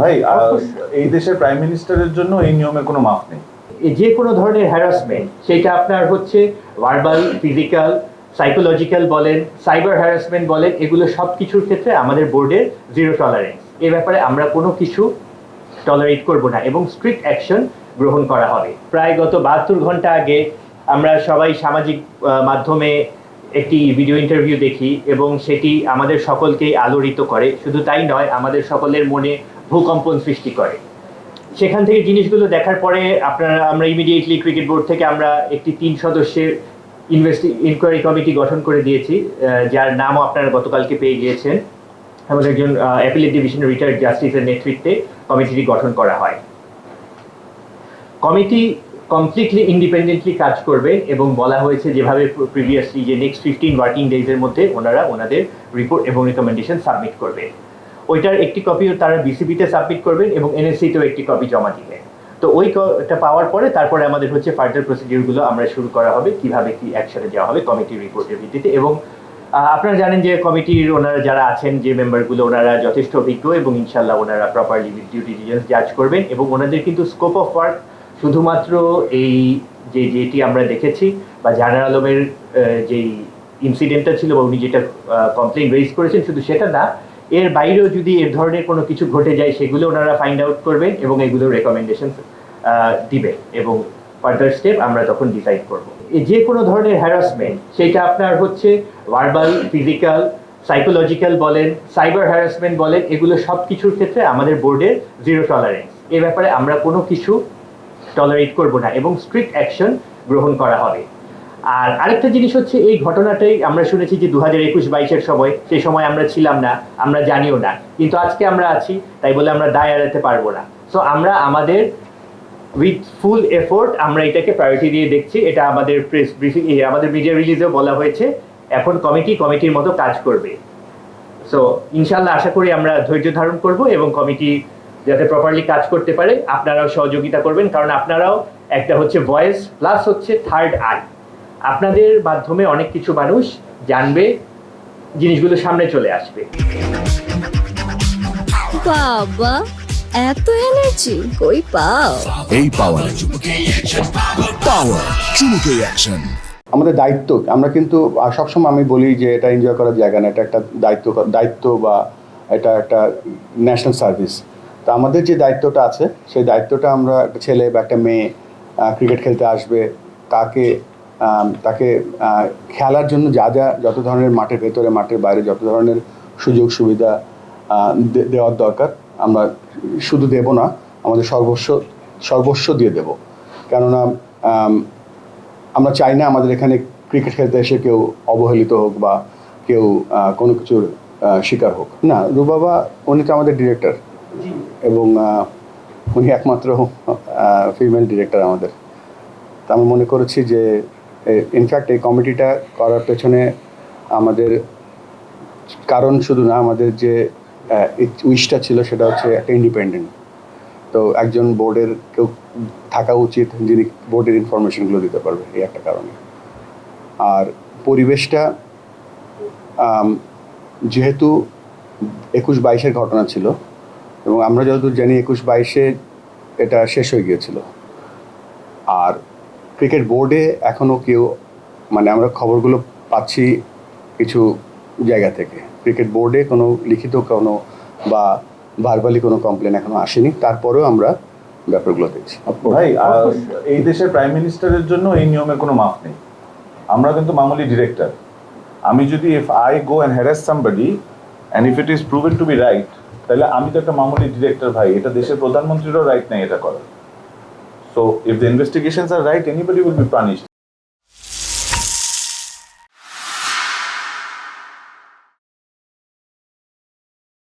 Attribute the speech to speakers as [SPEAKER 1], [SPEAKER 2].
[SPEAKER 1] ভাই এই দেশের প্রাইম মিনিস্টারের জন্য এই নিয়মের কোনো মাফ নেই।
[SPEAKER 2] যে কোনো ধরনের হ্যারাসমেন্ট সেটা আপনার হচ্ছে ভার্বাল ফিজিক্যাল সাইকোলজিক্যাল বলেন সাইবার হ্যারাসমেন্ট বলেন এগুলো সব কিছুর ক্ষেত্রে আমাদের বোর্ডের জিরো টলারেন্স এ ব্যাপারে আমরা কোনো কিছু টলারেট করব না এবং স্ট্রিক্ট অ্যাকশন গ্রহণ করা হবে। প্রায় গত বাহাত্তর ঘণ্টা আগে আমরা সবাই সামাজিক মাধ্যমে একটি ভিডিও ইন্টারভিউ দেখি এবং সেটি আমাদের সকলকেই আলোড়িত করে। শুধু তাই নয় আমাদের সকলের মনে ভূকম্পন সৃষ্টি করে। সেখান থেকে জিনিসগুলো দেখার পরে আপনারা, আমরা ইমিডিয়েটলি ক্রিকেট বোর্ড থেকে আমরা একটি তিন সদস্যের ইনভেস্টি ইনকোয়ারি কমিটি গঠন করে দিয়েছি যার নামও আপনারা গতকালকে পেয়ে গিয়েছেন। আমাদের একজন অ্যাপিলেট ডিভিশন রিটায়ার্ড জাস্টিসের নেতৃত্বে কমিটিটি গঠন করা হয়। কমিটি কমপ্লিটলি ইন্ডিপেন্ডেন্টলি কাজ করবে এবং বলা হয়েছে যেভাবে প্রিভিয়াসলি যে নেক্সট ফিফটিন ওয়ার্কিং ডেজের মধ্যে ওনারা ওনাদের রিপোর্ট এবং রিকমেন্ডেশন সাবমিট করবে। ওইটার একটি কপি তারা বিসিবিতে সাবমিট করবেন এবং এনএসসিতেও একটি কপি জমা দিবেন তো ওই টা পাওয়ার পরে তারপরে আমাদের হচ্ছে ফার্দার প্রসিডিউরগুলো আমরা শুরু করা হবে, কীভাবে কি অ্যাকশনে যাওয়া হবে কমিটির রিপোর্টের ভিত্তিতে এবং আপনারা জানেন যে কমিটির ওনারা যারা আছেন, যে মেম্বারগুলো ওনারা যথেষ্ট অভিজ্ঞ এবং ইনশাল্লাহ ওনারা প্রপারলি ডিউ ডিলিজেন্স জাজ করবেন এবং ওনাদের কিন্তু স্কোপ অফ ওয়ার্ক শুধুমাত্র এই যে যেটি আমরা দেখেছি বা জানার আলমের যেই ইনসিডেন্টটা ছিল বা উনি যেটা কমপ্লেন রেজ করেছেন শুধু সেটা না এর বাইরেও যদি এর ধরনের কোনো কিছু ঘটে যায়, সেগুলো ওনারা ফাইন্ড আউট করবেন এবং এগুলো রেকমেন্ডেশন দিবেন এবং ফার্দার স্টেপ আমরা তখন ডিসাইড করব। যে কোনো ধরনের হ্যারাসমেন্ট সেটা আপনার হচ্ছে ভার্বাল ফিজিক্যাল সাইকোলজিক্যাল বলেন সাইবার হ্যারাসমেন্ট বলেন, এগুলো সব কিছুর ক্ষেত্রে আমাদের বোর্ডের জিরো টলারেন্স এ ব্যাপারে আমরা কোনো কিছু টলারেট করব না এবং স্ট্রিক্ট অ্যাকশন গ্রহণ করা হবে। আর আরেকটা জিনিস হচ্ছে, এই ঘটনাটাই আমরা শুনেছি যে দু হাজার একুশ বাইশের সময়, সেই সময় আমরা ছিলাম না, আমরা জানিও না। কিন্তু আজকে আমরা আছি, তাই বলে আমরা দায় এড়াতে পারব না। সো আমরা আমাদের উইথ ফুল এফোর্ট আমরা এটাকে প্রায়োরিটি দিয়ে দেখছি। এটা আমাদের প্রেস ব্রিফিং আমাদের মিডিয়া রিলিজেও বলা হয়েছে। এখন কমিটি কমিটির মতো কাজ করবে। সো ইনশাল্লাহ আশা করি আমরা ধৈর্য ধারণ করব এবং কমিটি যাতে প্রপারলি কাজ করতে পারে, আপনারাও সহযোগিতা করবেন। কারণ আপনারাও একটা হচ্ছে ভয়েস প্লাস হচ্ছে থার্ড আই আপনাদের মাধ্যমে অনেক কিছু মানুষ জানবে জিনিসগুলো সামনে চলে আসবে।
[SPEAKER 3] বাবা এত এনার্জি কই পাও?
[SPEAKER 4] এই পাওয়ার পাওয়ার চুমুকে অ্যাকশন
[SPEAKER 5] আমাদের দায়িত্ব আমরা কিন্তু সবসময় আমি বলি যে এটা এনজয় করার জায়গা না এটা একটা দায়িত্ব দায়িত্ব বা এটা একটা ন্যাশনাল সার্ভিস তো আমাদের যে দায়িত্বটা আছে সেই দায়িত্বটা আমরা একটা ছেলে বা একটা মেয়ে ক্রিকেট খেলতে আসবে তাকে তাকে খেলার জন্য যা যা, যত ধরনের মাঠের ভেতরে, মাঠের বাইরে যত ধরনের সুযোগ সুবিধা দেওয়ার দরকার, আমরা শুধু দেব না, আমাদের সর্বস্ব সর্বস্ব দিয়ে দেব। কেননা আমরা চাই না আমাদের এখানে ক্রিকেট খেলতে এসে কেউ অবহেলিত হোক বা কেউ কোনো কিছুর শিকার হোক। না, রুবাবা, উনি তো আমাদের ডিরেক্টর এবং উনি একমাত্র ফিমেল ডিরেক্টর আমাদের। তা আমি মনে করেছি যে ইনফ্যাক্ট এই কমিটিটা করার পেছনে আমাদের কারণ শুধু না, আমাদের যে উইশটা ছিল সেটা হচ্ছে একটা ইন্ডিপেন্ডেন্ট তো একজন বোর্ডের কেউ থাকা উচিত যিনি বোর্ডের ইনফরমেশনগুলো দিতে পারবে এই একটা কারণে। আর পরিবেশটা যেহেতু একুশ বাইশের ঘটনা ছিল, এবং আমরা যতদূর জানি একুশ বাইশে এটা শেষ হয়ে গিয়েছিল। আর ক্রিকেট বোর্ডে এখনও কেউ মানে আমরা খবরগুলো পাচ্ছি কিছু জায়গা থেকে। ক্রিকেট বোর্ডে কোনো লিখিত কোনো বা ভার্বালি কোনো কমপ্লেন এখনও আসেনি। তারপরেও আমরা ব্যাপারগুলো দেখছি।
[SPEAKER 1] ভাই এই দেশের প্রাইম মিনিস্টারের জন্য এই নিয়মের কোনো মাফ নেই। আমরা কিন্তু মামুলি ডিরেক্টর আমি যদি if I go and harass somebody and if it is proven to be right তাহলে আমি তো একটা মামুলি ডিরেক্টর ভাই। এটা দেশের প্রধানমন্ত্রীরও রাইট নেই এটা করার। So if the investigations are right, anybody will be punished.